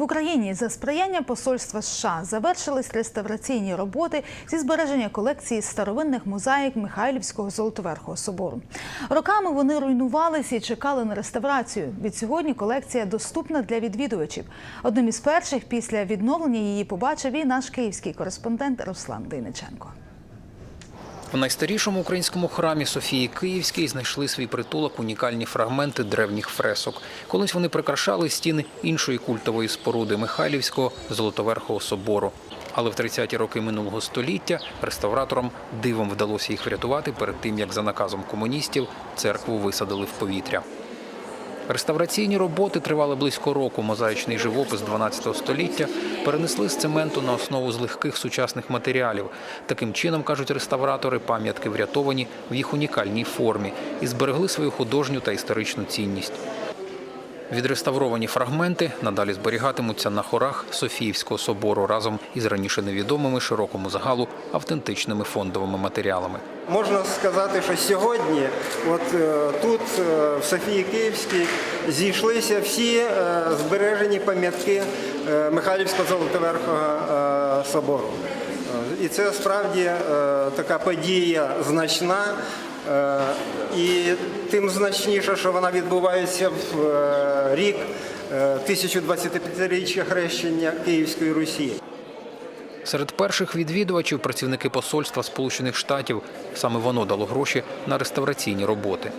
В Україні за сприяння посольства США завершились реставраційні роботи зі збереження колекції старовинних мозаїк Михайлівського Золотоверхого собору. Роками вони руйнувалися і чекали на реставрацію. Відсьогодні колекція доступна для відвідувачів. Одним із перших після відновлення її побачив і наш київський кореспондент Руслан Дейниченко. В найстарішому українському храмі Софії Київській знайшли свій притулок унікальні фрагменти древніх фресок. Колись вони прикрашали стіни іншої культової споруди Михайлівського Золотоверхого собору. Але в 30-ті роки минулого століття реставраторам дивом вдалося їх врятувати перед тим, як за наказом комуністів церкву висадили в повітря. Реставраційні роботи тривали близько року. Мозаїчний живопис 12 століття перенесли з цементу на основу з легких сучасних матеріалів. Таким чином, кажуть реставратори, пам'ятки врятовані в їх унікальній формі і зберегли свою художню та історичну цінність. Відреставровані фрагменти надалі зберігатимуться на хорах Софіївського собору разом із раніше невідомими широкому загалу автентичними фондовими матеріалами. Можна сказати, що сьогодні, от е, тут, е, в Софії Київській, зійшлися всі е, збережені пам'ятки Михайлівського Золотоверхого собору. І це справді така подія значна. Е, І тим значніше, що вона відбувається в е, рік е, 1025-річчя хрещення Київської Русі. Серед перших відвідувачів працівники посольства Сполучених Штатів. Саме воно дало гроші на реставраційні роботи.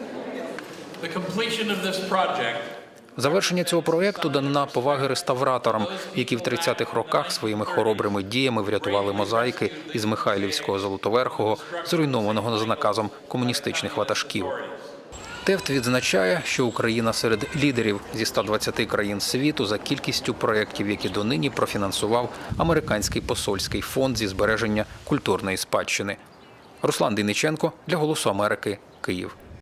Завершення цього проекту данина поваги реставраторам, які в 30-х роках своїми хоробрими діями врятували мозаїки із Михайлівського Золотоверхого, зруйнованого за наказом комуністичних ватажків. Тефт відзначає, що Україна серед лідерів зі 120 країн світу за кількістю проєктів, які донині профінансував американський посольський фонд зі збереження культурної спадщини. Руслан Дейниченко для Голосу Америки, Київ.